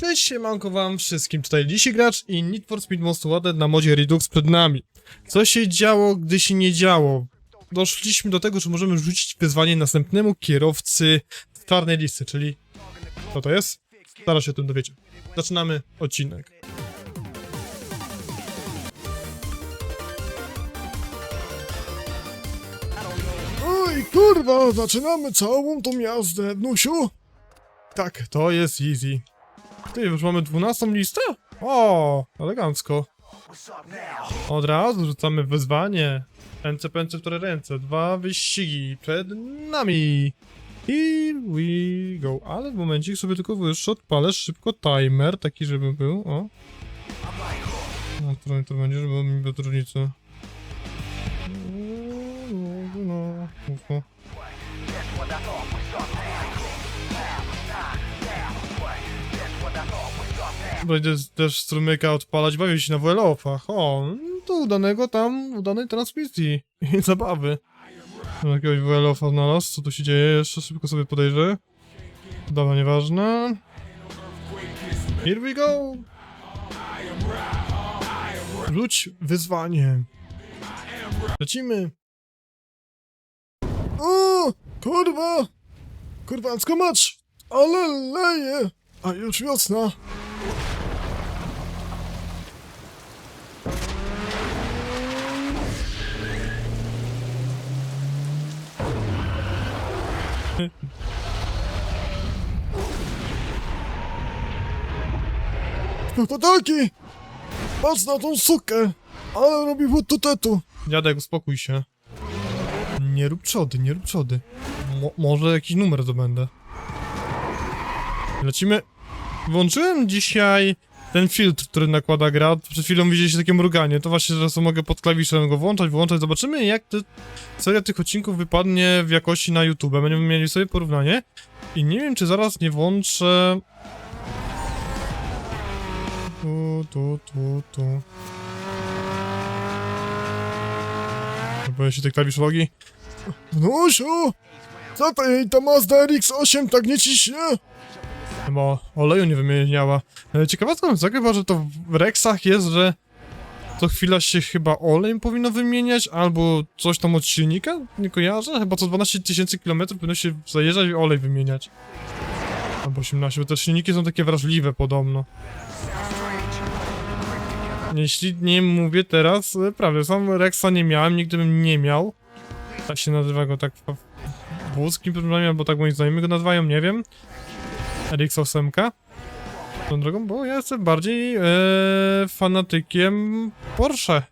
Cześć, siemanko wam wszystkim, tutaj Lisi Gracz i Need for Speed Most Wanted na modzie Redux przed nami. Co się działo, gdy się nie działo? Doszliśmy do tego, że możemy rzucić wyzwanie następnemu kierowcy czarnej listy, czyli... Co to jest? Zaraz się o tym dowiecie. Zaczynamy odcinek. Oj, kurwa, zaczynamy całą tą jazdę, Nusiu. Tak, to jest easy. Ty, już mamy 12 listę? O, elegancko. Od razu rzucamy wyzwanie. Ręce, pęce, które ręce. Dwa wyścigi przed nami. Here we go. Ale w momencie sobie tylko jeszcze odpalę szybko timer, taki żeby był, o. No, to, to będzie, żeby mi bez różnicy. No, no, no, no. Będzie też strumyka odpalać, bawię się na WLOF-ach. O, to udanego tam, udanej transmisji i zabawy. Mam Jakiegoś WLOF-a znalazł, co tu się dzieje? Jeszcze szybko sobie podejrzę. Dobra, nieważne. Here we go! Rzuć wyzwanie. Lecimy. O, kurwa. Kurwancko mać, ale leje. A już wiosna. No to taki! Patrz na tą sukę! Ale robi wód tutetu! Dziadek, uspokój się. Nie rób przody, nie rób przody. Mo może jakiś numer zdobędę. Lecimy. Włączyłem dzisiaj ten filtr, który nakłada gra. Przed chwilą widzieliście takie mruganie. To właśnie teraz mogę pod klawiszem go włączać, wyłączać. Zobaczymy jak te, seria tych odcinków wypadnie w jakości na YouTube. Będziemy mieli sobie porównanie. I nie wiem, czy zaraz nie włączę... Tu, tu, tu, tu. Boję się tej klawiszologi. Wnusiu! Co jej ta Mazda RX-8 tak nie ciśnie? Chyba oleju nie wymieniała. E, jest taka, chyba, że to w Rexach jest, że co chwila się chyba olej powinno wymieniać, albo coś tam od silnika? Nie kojarzę? Chyba co 12 tysięcy kilometrów powinno się zajeżdżać i olej wymieniać. Albo 18, bo te silniki są takie wrażliwe podobno. Jeśli nie mówię teraz, e, prawda, sam Rexa nie miałem, nigdy bym nie miał. Tak się nazywa go tak w w włoskim przynajmniej, albo tak moi znajomi go nazywają, nie wiem. RX-8. Tą drogą, bo ja jestem bardziej e, fanatykiem Porsche.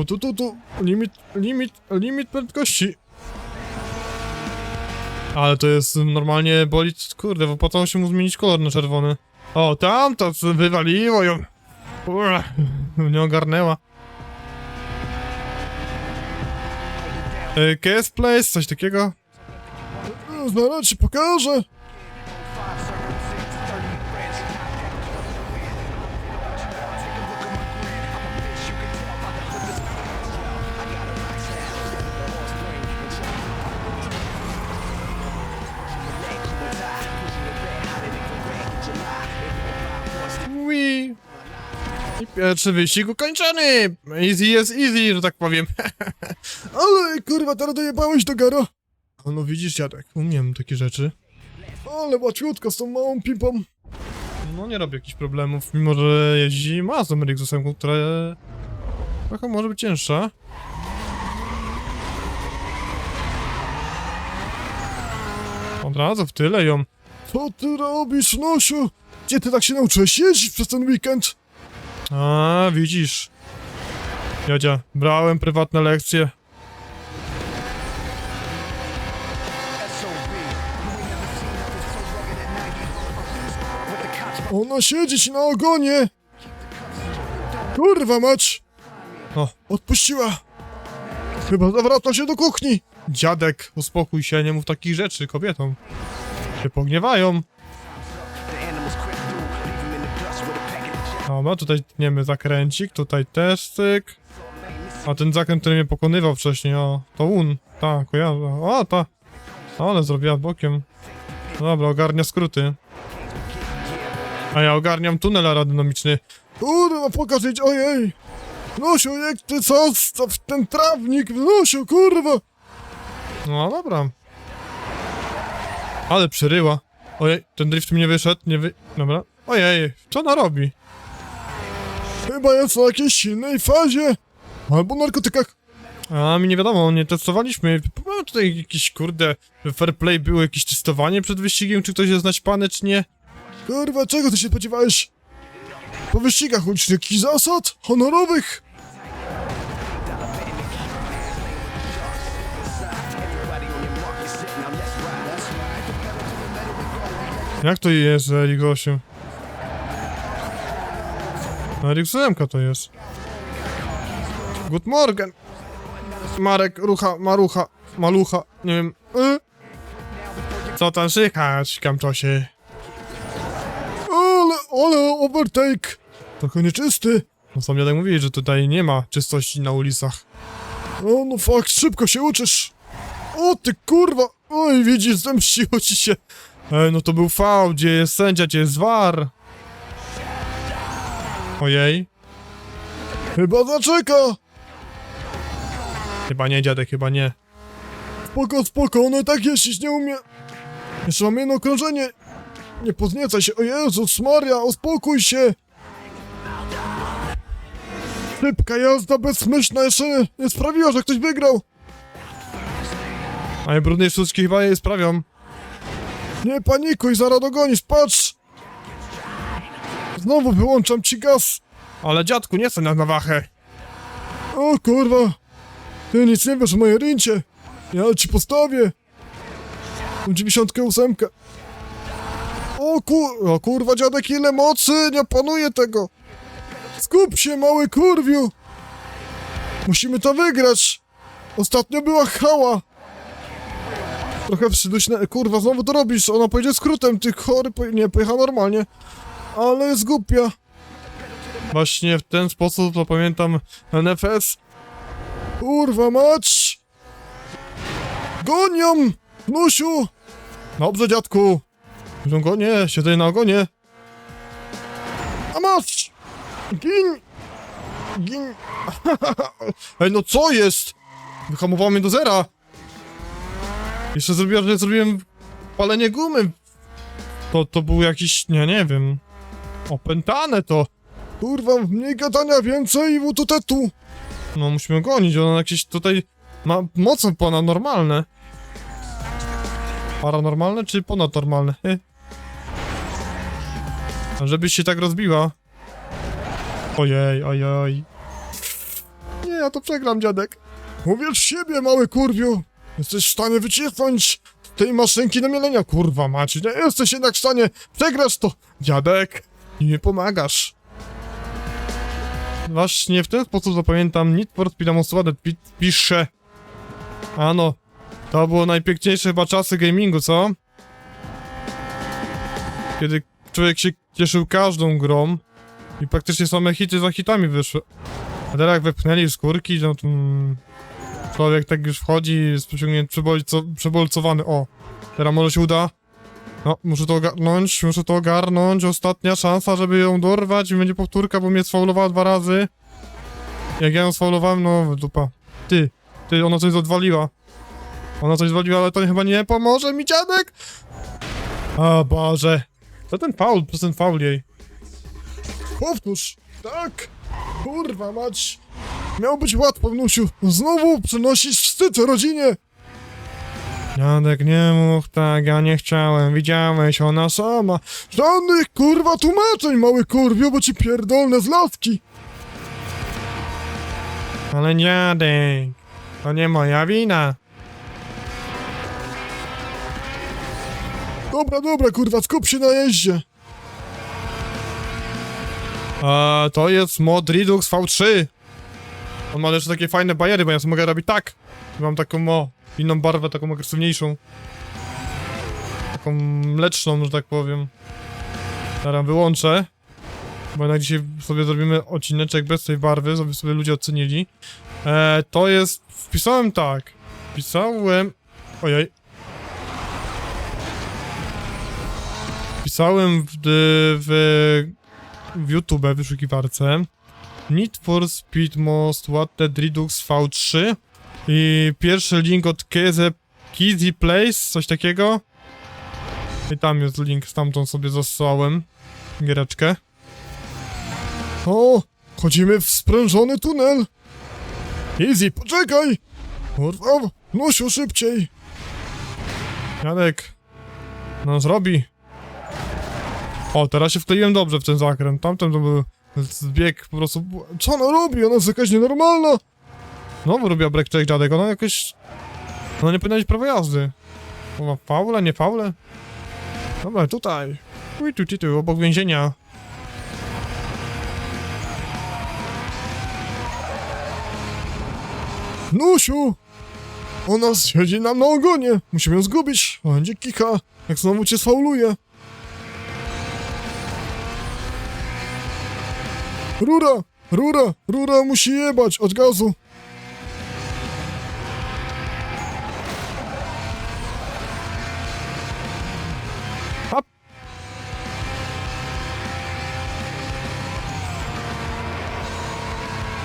O, tu, tu, tu, limit, limit, limit prędkości. Ale to jest normalnie bolid, kurde, opłacało się mu zmienić kolor na czerwony. O, tam to wywaliło ją. Ura, nie ogarnęła. E, Place, coś takiego? Zaraz ci pokażę. Ui. Pierwszy wyścig ukończony! Easy jest easy, że tak powiem. Ale kurwa, teraz dojebałeś do gara. No widzisz, dziadek, umiem takie rzeczy. Ale łaciutko z tą małą pimpą. No nie robi jakichś problemów, mimo że jeździ Mazdą RX-8, która trochę może być cięższa. Od razu w tyle ją. Co ty robisz, Nosiu? Gdzie ty tak się nauczyłeś jeździć przez ten weekend? A, widzisz. Jadzia, brałem prywatne lekcje. Ona siedzi ci na ogonie. Kurwa mać. O. Odpuściła. Chyba zawraca się do kuchni. Dziadek, uspokój się, nie mów takich rzeczy kobietom. Się pogniewają. Dobra, tutaj tniemy zakręcik, tutaj też cyk. A ten zakręt, który mnie pokonywał wcześniej, o, to Un. Tak, kojarzę. O, ta. Ale zrobiła bokiem. Dobra, ogarnia skróty. A ja ogarniam tunel aerodynamiczny. Kurwa, pokaż jej, ojej! Wnosiu, jak ty co? Staw ten trawnik, wnosiu, kurwa! No dobra. Ale przeryła. Ojej, ten drift mi nie wyszedł, nie wy... Dobra. Ojej, co ona robi? Chyba jest na jakiejś silnej fazie! Albo narkotykach. A, mi nie wiadomo, nie testowaliśmy. Mamy tutaj jakiś, kurde, fair play było jakieś testowanie przed wyścigiem, czy ktoś jest naćpany, czy nie? Kurwa, czego ty się spodziewałeś? Po wyścigach uczysz jakichś zasad honorowych? Jak to jest, Erik 8? Erik 7 to jest. Good morgen. Marek, rucha, marucha, malucha, nie wiem. Y? Co tam słychać, Kamczosie? Ale, ale overtake! Trochę nieczysty. No sam dziadek mówi, że tutaj nie ma czystości na ulicach. O, no fakt, szybko się uczysz. O ty kurwa! Oj, widzisz, zemściło ci się. Ej, no to był V, gdzie jest sędzia, gdzie jest VAR? Ojej. Chyba zaczeka. Chyba nie, dziadek, chyba nie. Spoko, spoko, ono i tak jeździć nie umie. Jeszcze mam jedno okrążenie. Nie podniecaj się, o Jezus Maria, uspokój się. Szybka jazda bezmyślna jeszcze nie, sprawiła, że ktoś wygrał. A brudnej sztuczki chyba je sprawią. Nie panikuj, zaraz dogonisz, patrz. Znowu wyłączam ci gaz. Ale dziadku, nie chcę na nawachę. O kurwa! Ty nic nie wiesz o mojej rincie! Ja ci postawię! 98. O kur... O kurwa dziadek ile mocy! Nie panuje tego! Skup się mały kurwiu! Musimy to wygrać! Ostatnio była chała! Trochę przyduśne... Kurwa, znowu to robisz! Ona pojedzie skrótem, ty chory... Poje... Nie, pojechała normalnie. Ale jest głupia. Właśnie w ten sposób, to pamiętam NFS. Kurwa mać! Gonią! Nusiu! Dobrze, dziadku. Już Ogonie, siedzę na ogonie. A masz! Gin! Gin! Ej, no co jest? Wyhamowało mnie do zera. Jeszcze zrobiłem, że zrobiłem palenie gumy. To, to był jakiś, nie, nie wiem. Opętane to. Kurwa, mniej gadania, więcej wututetu! No musimy gonić, ono jakieś tutaj ma moce ponadnormalne. Paranormalne czy ponadnormalne? A Żebyś się tak rozbiła. Ojej, ojej. Nie, ja to przegram, dziadek. Uwierz w siebie, mały kurwiu! Jesteś w stanie wycisnąć tej maszynki do mielenia, kurwa macie. Nie jesteś jednak w stanie przegrać to! Dziadek, nie pomagasz. Właśnie w ten sposób zapamiętam Need for Speed Wanted pi pisze. Ano, to było najpiękniejsze chyba czasy gamingu, co? Kiedy człowiek się cieszył każdą grą i praktycznie same hity za hitami wyszły. A teraz jak wepchnęli skórki, no to mm, człowiek tak już wchodzi, jest przeciągnięty, przebolco, przebolcowany. O, teraz może się uda. No, muszę to ogarnąć, muszę to ogarnąć. Ostatnia szansa, żeby ją dorwać i będzie powtórka, bo mnie sfaulowała dwa razy. Jak ja ją sfaulowałem, no dupa. Ty, ty, ona coś odwaliła. Ona coś zwaliła, ale to chyba nie pomoże mi dziadek. O Boże. To ten faul, przez ten faul jej. Powtórz! Tak! Kurwa mać! Miało być łatwo, wnusiu. Znowu przynosisz wstyd rodzinie! Dziadek, nie mów tak, ja nie chciałem. Widziałeś, ona sama. Żadnych kurwa tłumaczeń, mały kurwiu, bo ci pierdolne z laski! Ale dziadek, to nie moja wina. Dobra, dobra, kurwa, skup się na jeździe! A to jest mod Redux V3. On ma jeszcze takie fajne bariery, bo ja sobie mogę robić tak. Mam taką o, inną barwę, taką agresywniejszą. Taką mleczną, że tak powiem. Teraz wyłączę. Bo na dzisiaj sobie zrobimy odcineczek bez tej barwy, żeby sobie ludzie ocenili. E, to jest... Wpisałem tak. Wpisałem... Ojej. Wpisałem w, w, w YouTube wyszukiwarce Need for Speed Most Wanted Redux V3 i pierwszy link od Keze Kizzy Place, coś takiego. I tam jest link, stamtąd sobie zasłałem giereczkę. O, chodzimy w sprężony tunel. Easy, poczekaj. Kurwa, Nusiu, szybciej. Jadek, no zrobi. O, teraz się wkleiłem dobrze w ten zakręt. Tamten to był zbieg po prostu... Co ona robi? Ona jest jakaś nienormalna. Znowu robiła break check dziadek, ona jakoś... Ona nie powinna mieć prawa jazdy. Ona faule, nie faule? Dobra, tutaj. Tu, tu, tu, tu, obok więzienia. Nusiu! Ona siedzi nam na ogonie. Musimy ją zgubić. Będzie kika, jak znowu cię sfauluje. Rura! Rura! Rura musi jebać od gazu.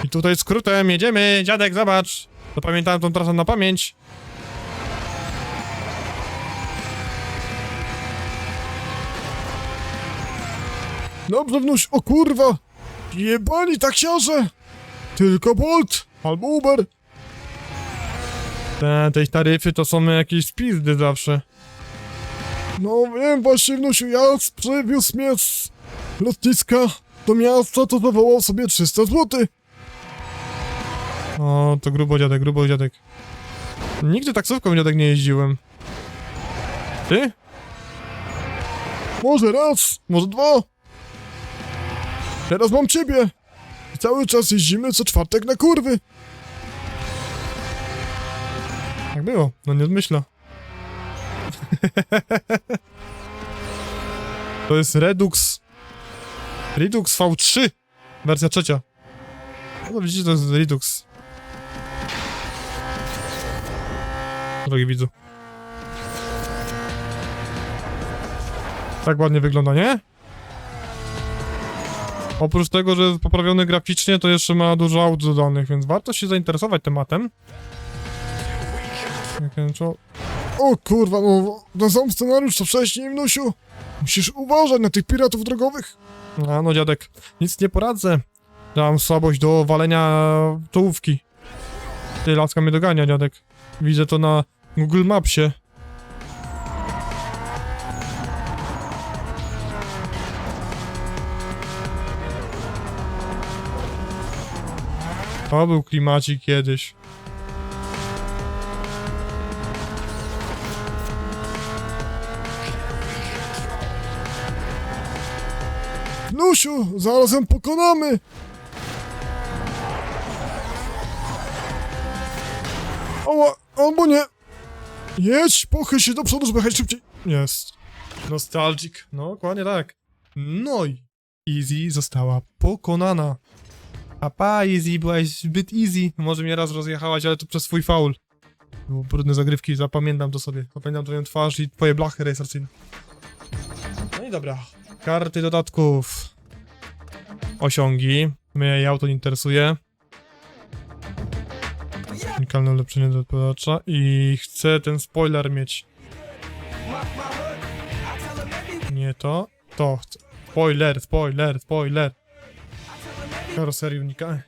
I tutaj skrótem jedziemy, dziadek, zobacz. Zapamiętałem tą trasę na pamięć. Dobrze, wnuś. O kurwa! Jebani taksiarze! Tylko Bolt albo Uber. Te, te taryfy to są jakieś spizdy zawsze. No wiem właśnie, wnusiu, ja przywiózł mnie z lotniska do miasta, to zawołał sobie 300 zł. O, to grubo dziadek, grubo dziadek. Nigdy taksówką dziadek nie jeździłem. Ty? Może raz, może dwa. Teraz mam ciebie. Cały czas jeździmy co czwartek na kurwy. Jak było? No nie myślę. to jest Redux. Redux V3. Wersja trzecia. No widzicie, to jest Redux. Drogi widzu. Tak ładnie wygląda, nie? Oprócz tego, że jest poprawiony graficznie, to jeszcze ma dużo aut dodanych, więc warto się zainteresować tematem. O kurwa, no ten sam scenariusz co wcześniej, wnusiu. Musisz uważać na tych piratów drogowych. A no dziadek, nic nie poradzę. Mam słabość do walenia czołówki. Ty, laska mnie dogania, dziadek. Widzę to na Google Mapsie. To był klimacik kiedyś. Wnusiu, zaraz ją pokonamy. Ała, albo nie. Jedź, pochyl się do przodu, żeby jechać szybciej. Jest. Nostalgic. No, dokładnie tak. No i Easy została pokonana. A pa, Easy, byłaś zbyt easy. Może mnie raz rozjechałaś, ale to przez swój faul. Było brudne zagrywki, zapamiętam to sobie. Zapamiętam twoją twarz i twoje blachy rejestracyjne. No i dobra. Karty dodatków. Osiągi. Mnie auto nie interesuje. Unikalne ulepszenie do odpowiadacza i chcę ten spoiler mieć. Nie to. To chcę. Spoiler, spoiler, spoiler. Karoserii unika.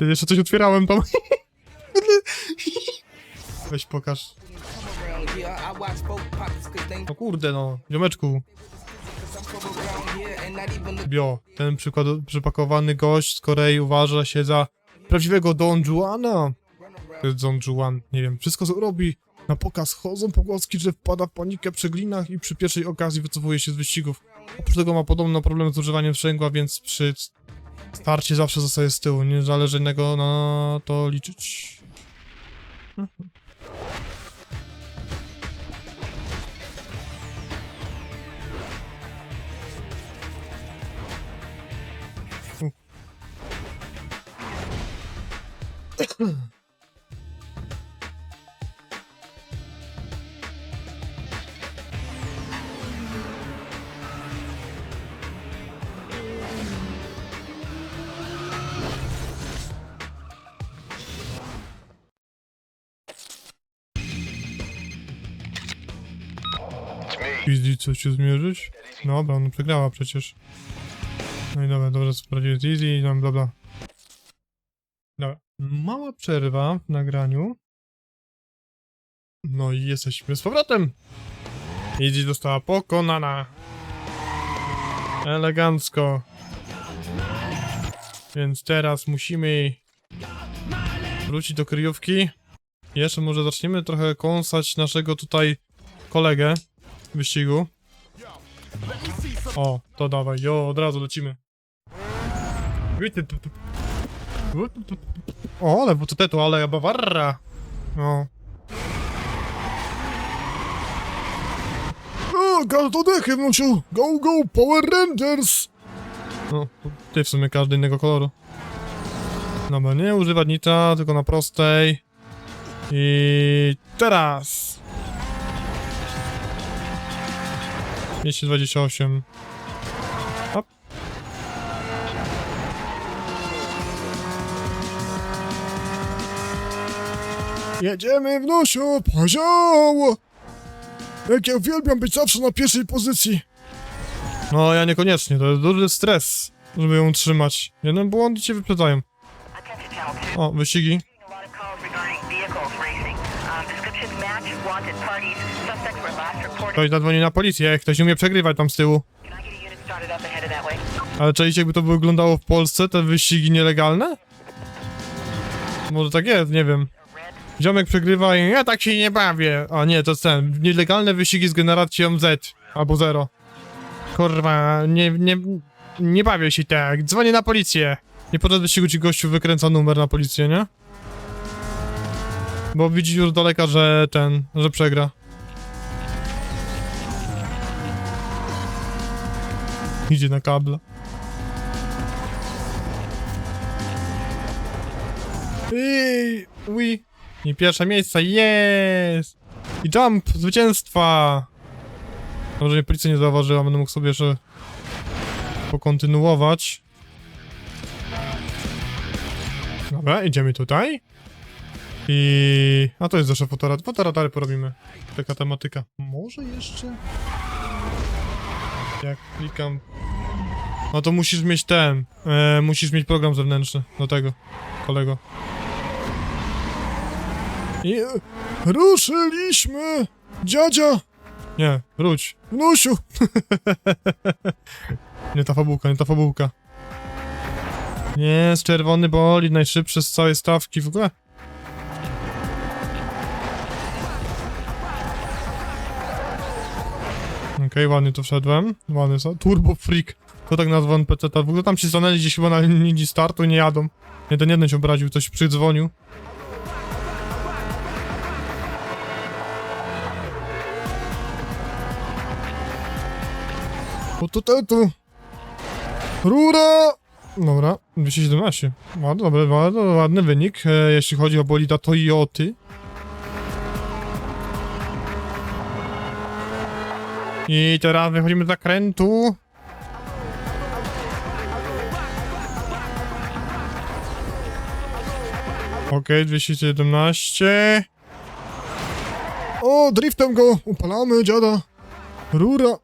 Jeszcze coś otwierałem tam. Weź pokaż. No kurde no, ziomeczku. Bio, ten przykład, przypakowany gość z Korei uważa się za prawdziwego Don Juana. To jest Don Juan, nie wiem, wszystko robi. Na pokaz chodzą pogłoski, że wpada w panikę przy glinach i przy pierwszej okazji wycofuje się z wyścigów. Oprócz tego ma podobno problem z używaniem sprzęgła, więc przy starcie zawsze zostaje z tyłu. Nie zależy na no, to liczyć. Easy, co się zmierzyć? Dobra, no przegrała przecież. No i dobra, dobra, sprawdziłem jest easy i tam bla bla. Dobra, mała przerwa w nagraniu. No i jesteśmy z powrotem. Easy została pokonana. Elegancko. Więc teraz musimy wrócić do kryjówki. Jeszcze może zaczniemy trochę kąsać naszego tutaj kolegę wyścigu. O, to dawaj, jo, od razu lecimy. O, ale to, ale ja bawarra. No. O, gaz do dechy, wnusiu! Go, go, Power Rangers! No, ty w sumie każdy innego koloru. Dobra, nie używać nitra, tylko na prostej. I teraz. 228. Hop. Jedziemy, wnusiu, pozioło! Jak ja uwielbiam być zawsze na pierwszej pozycji. No, ja niekoniecznie, to jest duży stres, żeby ją utrzymać. Jeden błąd i cię wyprzedzają. Attention Channel 2. O, wyścigi. Ktoś zadzwoni na policję, ktoś umie przegrywać tam z tyłu. Ale czaicie, jakby to wyglądało w Polsce, te wyścigi nielegalne? Może tak jest, nie wiem. Ziomek przegrywa i ja tak się nie bawię. A nie, to jest ten. Nielegalne wyścigi z generacją Z albo 0. Kurwa, nie, nie, nie bawię się tak. Dzwonię na policję. Nie podczas wyścigu ci gościu wykręca numer na policję, nie? Bo widzi już z daleka, że ten, że przegra. Idzie na kable. Ej, oui. I pierwsze miejsce, jest! I jump, zwycięstwa! Może mnie policja nie zauważyła, będę mógł sobie jeszcze pokontynuować. Dobra, idziemy tutaj. I... A to jest zawsze fotoradar. Fotoradary porobimy. Taka tematyka. Może jeszcze... Jak klikam... No to musisz mieć ten... E, musisz mieć program zewnętrzny do tego, kolego. I... Ruszyliśmy! Dziadzia! Nie, wróć. Wnusiu! Nie ta fabułka, nie ta fabułka. Jest czerwony bolid, najszybszy z całej stawki w ogóle. Okej, ładnie to wszedłem. Ładny za Turbo Freak. To tak nazwa NPC. -ta. W ogóle tam się stanęli gdzieś chyba na linii startu i nie jadą. Jeden jeden się obraził, ktoś przydzwonił. O tu, tu, tu. Rura! Dobra, 217. Ładny, dobry, bardzo ładny wynik, e, jeśli chodzi o bolida Toyoty. I teraz wychodzimy z zakrętu. Okej, 217. O, driftem go! Upalamy, dziada! Rura!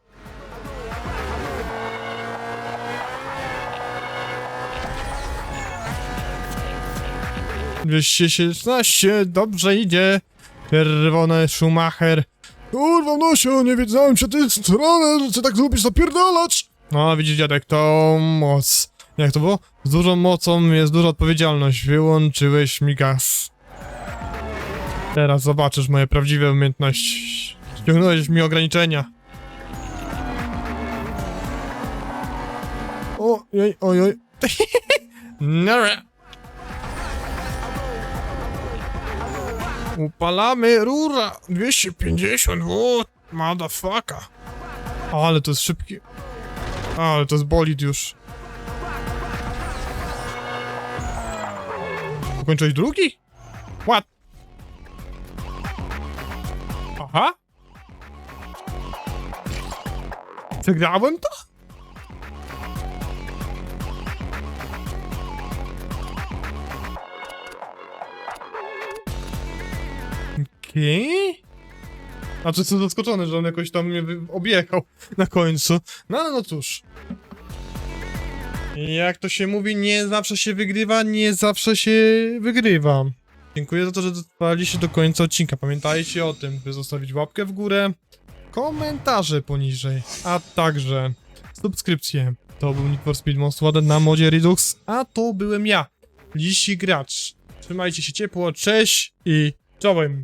Dwieście szesnaście, dobrze idzie. Czerwony Schumacher. Kurwa, wnusiu, nie wiedziałem się tej strony, że ty tak lubisz zapierdalać! No, widzisz dziadek, to moc. Jak to było? Z dużą mocą jest duża odpowiedzialność. Wyłączyłeś mi gaz. Teraz zobaczysz moje prawdziwe umiejętności. Ściągnąłeś mi ograniczenia. Ojej, ojej. Nara. Upalamy rura 250 W Motherfucker Ale to jest szybki Ale to jest bolid już Ukończyłeś drugi? What? Aha. Wygrałem to? Okej. A to jestem zaskoczony, że on jakoś tam mnie objechał na końcu. No ale no cóż. Jak to się mówi, nie zawsze się wygrywa, nie zawsze się wygrywa. Dziękuję za to, że dotrwaliście do końca odcinka. Pamiętajcie o tym, by zostawić łapkę w górę, komentarze poniżej, a także subskrypcję. To był Need for Speed Most Wanted na modzie Redux, a to byłem ja, Liści Gracz. Trzymajcie się ciepło, cześć i czołem.